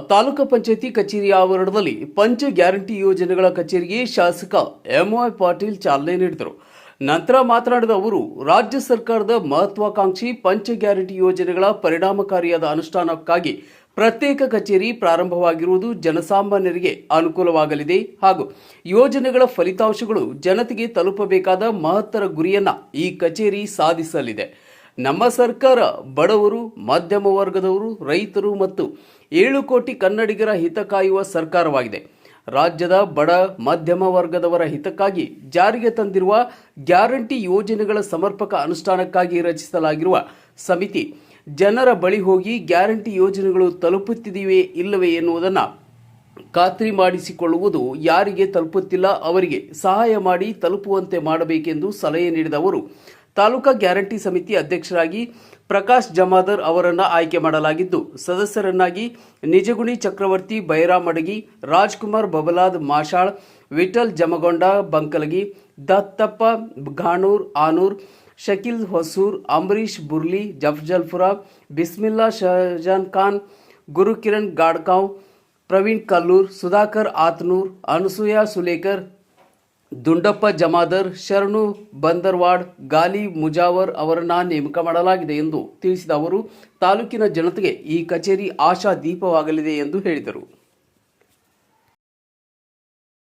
ತಾಲೂಕು ಪಂಚಾಯಿತಿ ಕಚೇರಿ ಆವರಣದಲ್ಲಿ ಪಂಚ ಗ್ಯಾರಂಟಿ ಯೋಜನೆಗಳ ಕಚೇರಿಗೆ ಶಾಸಕ ಎಂವೈ ಪಾಟೀಲ್ ಚಾಲನೆ ನೀಡಿದರು. ನಂತರ ಮಾತನಾಡಿದ ಅವರು, ರಾಜ್ಯ ಸರ್ಕಾರದ ಮಹತ್ವಾಕಾಂಕ್ಷಿ ಪಂಚ ಗ್ಯಾರಂಟಿ ಯೋಜನೆಗಳ ಪರಿಣಾಮಕಾರಿಯಾದ ಅನುಷ್ಠಾನಕ್ಕಾಗಿ ಪ್ರತ್ಯೇಕ ಕಚೇರಿ ಪ್ರಾರಂಭವಾಗಿರುವುದು ಜನಸಾಮಾನ್ಯರಿಗೆ ಅನುಕೂಲವಾಗಲಿದೆ ಹಾಗೂ ಯೋಜನೆಗಳ ಫಲಿತಾಂಶಗಳು ಜನತೆಗೆ ತಲುಪಬೇಕಾದ ಮಹತ್ತರ ಗುರಿಯನ್ನ ಈ ಕಚೇರಿ ಸಾಧಿಸಲಿದೆ. ನಮ್ಮ ಸರ್ಕಾರ ಬಡವರು, ಮಧ್ಯಮ ವರ್ಗದವರು, ರೈತರು ಮತ್ತು ಏಳು ಕೋಟಿ ಕನ್ನಡಿಗರ ಹಿತ ಕಾಯುವ ಸರ್ಕಾರವಾಗಿದೆ. ರಾಜ್ಯದ ಬಡ, ಮಧ್ಯಮ ವರ್ಗದವರ ಹಿತಕ್ಕಾಗಿ ಜಾರಿಗೆ ತಂದಿರುವ ಗ್ಯಾರಂಟಿ ಯೋಜನೆಗಳ ಸಮರ್ಪಕ ಅನುಷ್ಠಾನಕ್ಕಾಗಿ ರಚಿಸಲಾಗಿರುವ ಸಮಿತಿ, ಜನರ ಬಳಿ ಹೋಗಿ ಗ್ಯಾರಂಟಿ ಯೋಜನೆಗಳು ತಲುಪುತ್ತಿದೆಯೇ ಇಲ್ಲವೇ ಎನ್ನುವುದನ್ನು ಖಾತ್ರಿ ಮಾಡಿಸಿಕೊಳ್ಳುವುದು ಯಾರಿಗೆ ತಲುಪುತ್ತಿಲ್ಲ, ಅವರಿಗೆ ಸಹಾಯ ಮಾಡಿ ತಲುಪುವಂತೆ ಮಾಡಬೇಕೆಂದು ಸಲಹೆ ನೀಡಿದ ಅವರು ತಾಲೂಕಾ ಗ್ಯಾರಂಟಿ ಸಮಿತಿ ಅಧ್ಯಕ್ಷರಾಗಿ ಪ್ರಕಾಶ್ ಜಮಾದರ್ ಅವರನ್ನು ಆಯ್ಕೆ ಮಾಡಲಾಗಿದ್ದು, ಸದಸ್ಯರನ್ನಾಗಿ ನಿಜಗುಣಿ ಚಕ್ರವರ್ತಿ ಬೈರಾಮ್ ಅಡಗಿ, ರಾಜ್ಕುಮಾರ್ ಬಬಲಾದ್ ಮಾಷಾಳ್, ವಿಠಲ್ ಜಮಗೊಂಡ ಬಂಕಲಗಿ, ದತ್ತಪ್ಪ ಘಾಣೂರ್ ಆನೂರ್, ಶಕೀಲ್ ಹೊಸೂರ್ ಅಂಬರೀಶ್ ಬುರ್ಲಿ, ಜಫ್ಜಲ್ಪುರ, ಬಿಸ್ಮಿಲ್ಲಾ ಶಹಜಾನ್ ಖಾನ್, ಗುರುಕಿರಣ್ ಗಾಡ್ಕಾಂವ್, ಪ್ರವೀಣ್ ಕಲ್ಲೂರ್, ಸುಧಾಕರ್ ಆತ್ನೂರ್, ಅನಸೂಯ ಸುಲೇಕರ್ ದುಂಡಪ್ಪ ಜಮಾದರ್, ಶರಣು ಬಂದರ್ವಾಡ್, ಗಾಲಿ ಮುಜಾವರ್ ಅವರನ್ನ ನೇಮಕ ಮಾಡಲಾಗಿದೆ ಎಂದು ತಿಳಿಸಿದ ಅವರು, ತಾಲೂಕಿನ ಜನತೆಗೆ ಈ ಕಚೇರಿ ಆಶಾ ದೀಪವಾಗಲಿದೆ ಎಂದು ಹೇಳಿದರು.